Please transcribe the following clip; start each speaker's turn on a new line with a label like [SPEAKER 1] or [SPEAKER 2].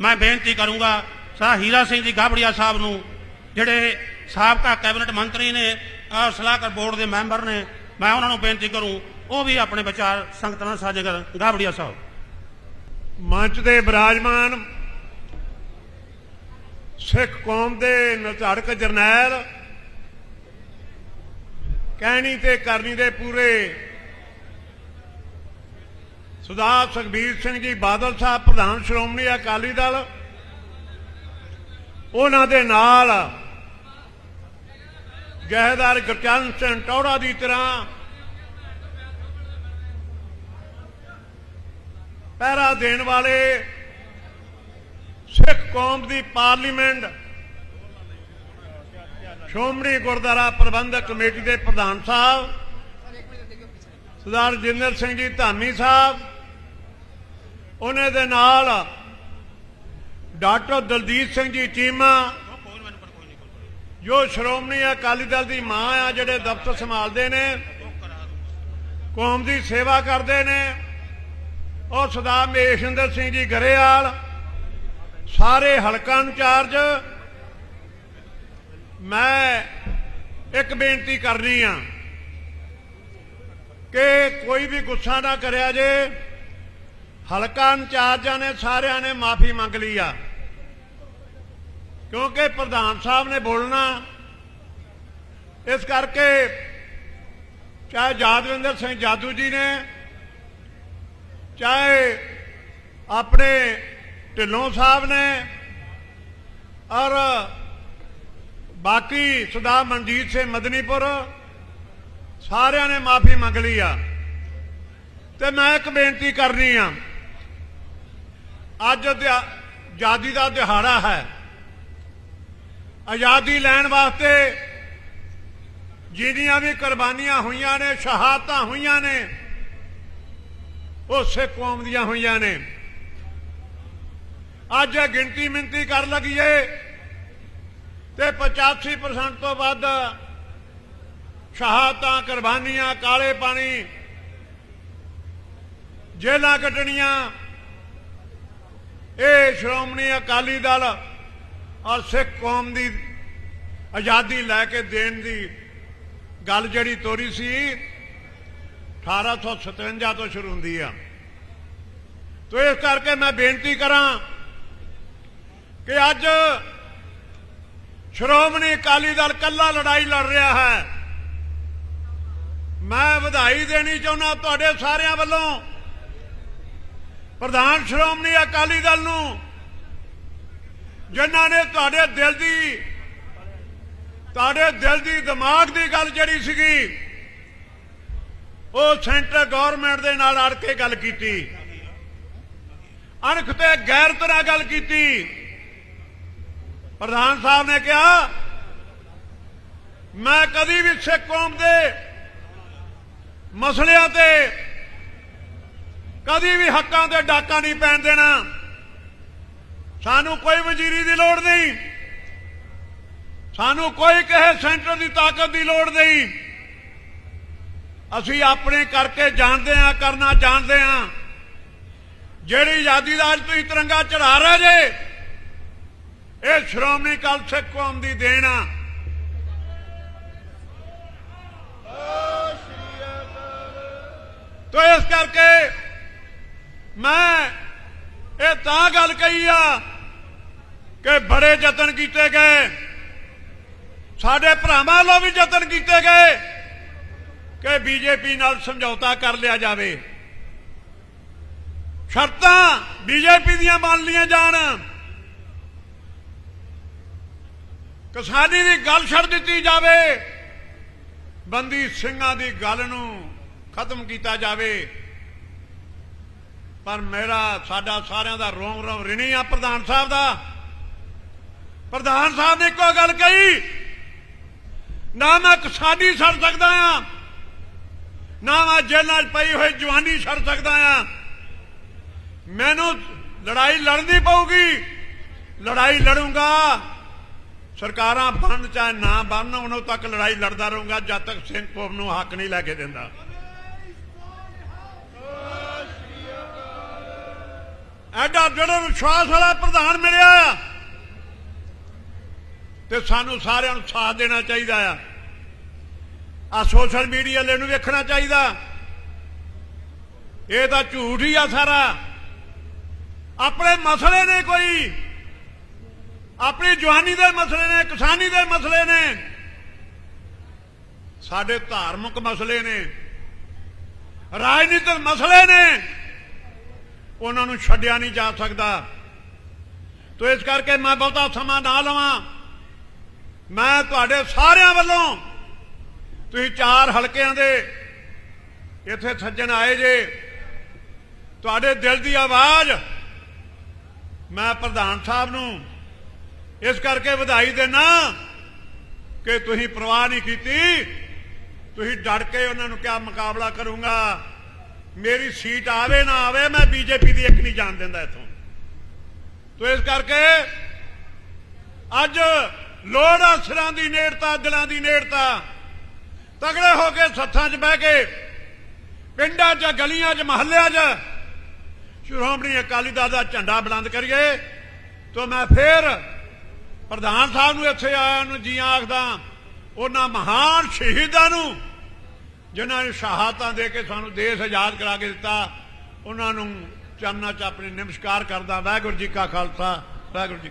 [SPEAKER 1] ਮੈਂ ਬੇਨਤੀ ਕਰੂੰਗਾ ਸਾ ਹੀਰਾ ਸਿੰਘ ਜੀ ਗਾਬੜੀਆ ਸਾਹਿਬ ਨੂੰ, ਜਿਹੜੇ ਸਾਬਕਾ ਕੈਬਨਿਟ ਮੰਤਰੀ ਨੇ ਆਹ ਸਲਾਹਕਾਰ ਬੋਰਡ ਦੇ ਮੈਂਬਰ ਨੇ, ਮੈਂ ਉਹਨਾਂ ਨੂੰ ਬੇਨਤੀ ਕਰੂੰ, ਉਹ ਵੀ ਆਪਣੇ ਵਿਚਾਰ ਸੰਗਤ ਨਾਲ ਸਾਂਝੇ ਕਰਨ। ਗਾਬੜੀਆ ਸਾਹਿਬ।
[SPEAKER 2] ਮੰਚ ਦੇ ਬਿਰਾਜਮਾਨ ਸਿੱਖ ਕੌਮ ਦੇ ਨਿਰਧਾਰਕ ਜਰਨੈਲ, ਕਹਿਣੀ ਤੇ ਕਰਨੀ ਦੇ ਪੂਰੇ ਸਰਦਾਰ ਸੁਖਬੀਰ ਸਿੰਘ ਜੀ ਬਾਦਲ ਸਾਹਿਬ, ਪ੍ਰਧਾਨ ਸ਼੍ਰੋਮਣੀ ਅਕਾਲੀ ਦਲ, ਉਹਨਾਂ ਦੇ ਨਾਲ ਜਹੇਦਾਰ ਗੁਰਚਰਨ ਸਿੰਘ ਟੌੜਾ ਦੀ ਤਰ੍ਹਾਂ ਪਹਿਰਾ ਦੇਣ ਵਾਲੇ ਸਿੱਖ ਕੌਮ ਦੀ ਪਾਰਲੀਮੈਂਟ ਸ਼੍ਰੋਮਣੀ ਗੁਰਦੁਆਰਾ ਪ੍ਰਬੰਧਕ ਕਮੇਟੀ ਦੇ ਪ੍ਰਧਾਨ ਸਾਹਿਬ, ਸਰਦਾਰ ਜਿੰਦਰ ਸਿੰਘ ਜੀ ਧਾਮੀ ਸਾਹਿਬ ਉਹਨਾਂ ਦੇ ਨਾਲ ਡਾਕਟਰ ਦਲਜੀਤ ਸਿੰਘ ਜੀ ਚੀਮਾ, ਜੋ ਸ਼੍ਰੋਮਣੀ ਅਕਾਲੀ ਦਲ ਦੀ ਮਾਂ ਆ, ਜਿਹੜੇ ਦਫ਼ਤਰ ਸੰਭਾਲਦੇ ਨੇ, ਕੌਮ ਦੀ ਸੇਵਾ ਕਰਦੇ ਨੇ ਔਰ ਸਰਦਾਰ ਮਹੇਸ਼ਿੰਦਰ ਸਿੰਘ ਜੀ ਗਰੇਵਾਲ, ਸਾਰੇ ਹਲਕਾ ਇੰਚਾਰਜ, ਮੈਂ ਇੱਕ ਬੇਨਤੀ ਕਰਨੀ ਆ ਕਿ ਕੋਈ ਵੀ ਗੁੱਸਾ ਨਾ ਕਰਿਆ ਜੇ ਹਲਕਾ ਇੰਚਾਰਜਾਂ ਨੇ, ਸਾਰਿਆਂ ਨੇ ਮਾਫੀ ਮੰਗ ਲਈ ਆ। ਕਿਉਂਕਿ ਪ੍ਰਧਾਨ ਸਾਹਿਬ ਨੇ ਬੋਲਣਾ, ਇਸ ਕਰਕੇ ਚਾਹੇ ਯਾਦਵਿੰਦਰ ਸਿੰਘ ਜਾਦੂ ਜੀ ਨੇ, ਚਾਹੇ ਆਪਣੇ ਢਿੱਲੋਂ ਸਾਹਿਬ ਨੇ ਔਰ ਬਾਕੀ ਸਰਦਾਰ ਮਨਜੀਤ ਸਿੰਘ ਮਦਨੀਪੁਰ, ਸਾਰਿਆਂ ਨੇ ਮਾਫੀ ਮੰਗ ਲਈ ਆ। ਤੇ ਮੈਂ ਇੱਕ ਬੇਨਤੀ ਕਰਨੀ ਆ ਅੱਜ ਆਜ਼ਾਦੀ ਦਾ ਦਿਹਾੜਾ ਹੈ। ਆਜ਼ਾਦੀ ਲੈਣ ਵਾਸਤੇ ਜਿਹੜੀਆਂ ਵੀ ਕੁਰਬਾਨੀਆਂ ਹੋਈਆਂ ਨੇ, ਸ਼ਹਾਦਤਾਂ ਹੋਈਆਂ ਨੇ, ਉਹ ਸਿੱਖ ਕੌਮ ਦੀਆਂ ਹੋਈਆਂ ਨੇ। ਅੱਜ ਇਹ ਗਿਣਤੀ ਮਿੰਤੀ ਕਰ ਲਗੀਏ ਤੇ 85% ਤੋਂ ਵੱਧ ਸ਼ਹਾਦਤਾਂ, ਕੁਰਬਾਨੀਆਂ, ਕਾਲੇ ਪਾਣੀ ਜੇਲਾਂ ਕੱਟਣੀਆਂ ਇਹ ਸ਼੍ਰੋਮਣੀ ਅਕਾਲੀ ਦਲ ਔਰ ਸਿੱਖ ਕੌਮ ਦੀ ਆਜ਼ਾਦੀ ਲੈ ਕੇ ਦੇਣ ਦੀ ਗੱਲ ਜਿਹੜੀ ਤੋਰੀ ਸੀ 1857 ਤੋਂ ਸ਼ੁਰੂ ਹੁੰਦੀ ਆ। ਤੋ ਇਸ ਕਰਕੇ ਮੈਂ ਬੇਨਤੀ ਕਰਾਂ ਕਿ ਅੱਜ ਸ਼੍ਰੋਮਣੀ ਅਕਾਲੀ ਦਲ ਕੱਲਾ ਲੜਾਈ ਲੜ ਰਿਹਾ ਹੈ। ਮੈਂ ਵਧਾਈ ਦੇਣੀ ਚਾਹੁੰਦਾ ਤੁਹਾਡੇ ਸਾਰਿਆਂ ਵੱਲੋਂ। ਪ੍ਰਧਾਨ ਸ਼੍ਰੋਮਣੀ ਅਕਾਲੀ ਦਲ ਨੂੰ, ਜਿਨ੍ਹਾਂ ਨੇ ਤੁਹਾਡੇ ਦਿਲ ਦੀ, ਤੁਹਾਡੇ ਦਿਲ ਦੀ ਦਿਮਾਗ ਦੀ ਗੱਲ ਜਿਹੜੀ ਸੀਗੀ, ਉਹ ਸੈਂਟਰ ਗਵਰਨਮੈਂਟ ਦੇ ਨਾਲ ਅੜ ਕੇ ਗੱਲ ਕੀਤੀ। ਅਣਖ ਤੇ ਗੈਰਤ ਨਾਲ ਗੱਲ ਕੀਤੀ। ਪ੍ਰਧਾਨ ਸਾਹਿਬ ਨੇ ਕਿਹਾ, ਮੈਂ ਕਦੀ ਵੀ ਸਿੱਖ ਕੌਮ ਦੇ ਮਸਲਿਆਂ ਤੇ ਕਦੀ ਵੀ ਹੱਕਾਂ ਤੇ ਡਾਕਾ ਨਹੀਂ ਪੈਣ ਦੇਣਾ। ਸਾਨੂੰ ਕੋਈ ਵਜ਼ੀਰੀ ਦੀ ਲੋੜ ਨਹੀਂ। ਸਾਨੂੰ ਕੋਈ ਕਹੇ ਸੈਂਟਰ ਦੀ ਤਾਕਤ ਦੀ ਲੋੜ ਨਹੀਂ। ਅਸੀਂ ਆਪਣੇ ਕਰਕੇ ਜਾਣਦੇ ਆ ਕਰਨਾ ਜਾਣਦੇ ਆ ਜਿਹੜੀ ਆਜ਼ਾਦੀ ਦਾ ਅੱਜ ਤੁਸੀਂ ਤਿਰੰਗਾ ਚੜਾ ਰਹੇ ਜੇ, ਇਹ ਸ਼੍ਰੋਮਣੀ ਅਕਾਲੀ ਸਿੱਖ ਕੌਮ ਦੀ ਦੇਣ ਆ। ਤੋ ਇਸ ਕਰਕੇ ਮੈਂ ਇਹ ਤਾਂ ਗੱਲ ਕਹੀ ਆ ਕਿ ਬੜੇ ਯਤਨ ਕੀਤੇ ਗਏ। ਸਾਡੇ ਭਰਾਵਾਂ ਵੱਲੋਂ ਵੀ ਯਤਨ ਕੀਤੇ ਗਏ ਕਿ ਬੀਜੇਪੀ ਨਾਲ ਸਮਝੌਤਾ ਕਰ ਲਿਆ ਜਾਵੇ। ਸ਼ਰਤਾਂ ਬੀਜੇਪੀ ਦੀਆਂ ਮੰਨ ਲੀਆਂ ਜਾਣ। ਕਿਸਾਨੀ ਦੀ ਗੱਲ ਛੱਡ ਦਿੱਤੀ ਜਾਵੇ। ਬੰਦੀ ਸਿੰਘਾਂ ਦੀ ਗੱਲ ਨੂੰ ਖਤਮ ਕੀਤਾ ਜਾਵੇ। ਪਰ ਮੇਰਾ, ਸਾਡਾ ਸਾਰਿਆਂ ਦਾ ਰੋਮ ਰੋਮ ਰਿਣੀ ਆ ਪ੍ਰਧਾਨ ਸਾਹਿਬ ਦਾ। ਪ੍ਰਧਾਨ ਸਾਹਿਬ ਨੇ ਇੱਕੋ ਗੱਲ ਕਹੀ, ਨਾ ਮੈਂ ਕਿਸਾਨੀ ਛੱਡ ਸਕਦਾ ਆ, ਨਾ ਮੈਂ ਜੇਲ੍ਹਾਂ 'ਚ ਪਈ ਹੋਈ ਜਵਾਨੀ ਛੱਡ ਸਕਦਾ ਆ। ਮੈਨੂੰ ਲੜਾਈ ਲੜਨੀ ਪਊਗੀ, ਲੜਾਈ ਲੜੂੰਗਾ। ਸਰਕਾਰਾਂ ਬਣਨ ਚਾਹੇ ਨਾ ਬਣਨ, ਉਦੋਂ ਤੱਕ ਲੜਾਈ ਲੜਦਾ ਰਹੂੰਗਾ, ਜਦ ਤੱਕ ਸਿੰਘ ਕੌਮ ਨੂੰ ਹੱਕ ਨਹੀਂ ਲੈ ਕੇ ਦਿੰਦਾ। ਐਡਾ ਜਿਹੜਾ ਵਿਸ਼ਵਾਸ ਵਾਲਾ ਪ੍ਰਧਾਨ ਮਿਲਿਆ ਆ, ਤੇ ਸਾਨੂੰ ਸਾਰਿਆਂ ਨੂੰ ਸਾਥ ਦੇਣਾ ਚਾਹੀਦਾ ਆ। ਆ ਸੋਸ਼ਲ ਮੀਡੀਆ ਵਾਲੇ ਨੂੰ ਵੇਖਣਾ ਚਾਹੀਦਾ। ਇਹ ਤਾਂ ਝੂਠ ਹੀ ਆ ਸਾਰਾ। ਆਪਣੇ ਮਸਲੇ ਨੇ ਕੋਈ, ਆਪਣੀ ਜਵਾਨੀ ਦੇ ਮਸਲੇ ਨੇ, ਕਿਸਾਨੀ ਦੇ ਮਸਲੇ ਨੇ। ਸਾਡੇ ਧਾਰਮਿਕ ਮਸਲੇ ਨੇ, ਰਾਜਨੀਤਿਕ ਮਸਲੇ ਨੇ। ਉਹਨਾਂ ਨੂੰ ਛੱਡਿਆ ਨਹੀਂ ਜਾ ਸਕਦਾ। ਤੋ ਇਸ ਕਰਕੇ ਮੈਂ ਬਹੁਤਾ ਸਮਾਂ ਨਾ ਲਵਾਂ। ਮੈਂ ਤੁਹਾਡੇ ਸਾਰਿਆਂ ਵੱਲੋਂ ਤੁਸੀਂ ਚਾਰ ਹਲਕਿਆਂ ਦੇ ਇੱਥੇ ਸੱਜਣ ਆਏ ਜੇ। ਤੁਹਾਡੇ ਦਿਲ ਦੀ ਆਵਾਜ਼ ਮੈਂ ਪ੍ਰਧਾਨ ਸਾਹਿਬ ਨੂੰ ਇਸ ਕਰਕੇ ਵਧਾਈ ਦੇਣਾ ਕਿ ਤੁਸੀਂ ਪ੍ਰਵਾਹ ਨਹੀਂ ਕੀਤੀ। ਤੁਸੀਂ ਡਟ ਕੇ ਉਹਨਾਂ ਨੂੰ ਕਿਹਾ ਮੁਕਾਬਲਾ ਕਰੂੰਗਾ? ਮੇਰੀ ਸੀਟ ਆਵੇ ਨਾ ਆਵੇ, ਮੈਂ ਬੀਜੇਪੀ ਦੀ ਇੱਕ ਨਹੀਂ ਜਾਣ ਦਿੰਦਾ ਇਥੋਂ। ਤੋ ਇਸ ਕਰਕੇ ਅੱਜ ਲੋੜ ਆ ਦੀ ਨੇੜਤਾ ਦਿਲਾਂ ਦੀ ਨੇੜਤਾ ਤਗੜੇ ਹੋ ਕੇ ਸੱਥਾਂ 'ਚ ਬਹਿ ਕੇ, ਪਿੰਡਾਂ 'ਚ, ਗਲੀਆਂ 'ਚ, ਮਹੱਲਿਆਂ 'ਚ, ਸ਼੍ਰੋਮਣੀ ਅਕਾਲੀ ਦਲ ਦਾ ਝੰਡਾ ਬੁਲੰਦ ਕਰੀਏ। ਤੋ ਮੈਂ ਫੇਰ ਪ੍ਰਧਾਨ ਸਾਹਿਬ ਨੂੰ ਇੱਥੇ ਆਇਆ ਨੂੰ ਜੀ ਆਖਦਾ, ਉਹਨਾਂ ਮਹਾਨ ਸ਼ਹੀਦਾਂ ਨੂੰ ਜਿਨ੍ਹਾਂ ਨੇ ਸ਼ਹਾਦਤਾਂ ਦੇ ਕੇ ਸਾਨੂੰ ਦੇਸ਼ ਆਜ਼ਾਦ ਕਰਾ ਕੇ ਦਿੱਤਾ, ਉਹਨਾਂ ਨੂੰ ਚਰਨਾਂ 'ਚ ਆਪਣੇ ਨਮਸਕਾਰ ਕਰਦਾ ਵਾਹਿਗੁਰੂ ਜੀ ਕਾ ਖਾਲਸਾ, ਵਾਹਿਗੁਰੂ ਜੀ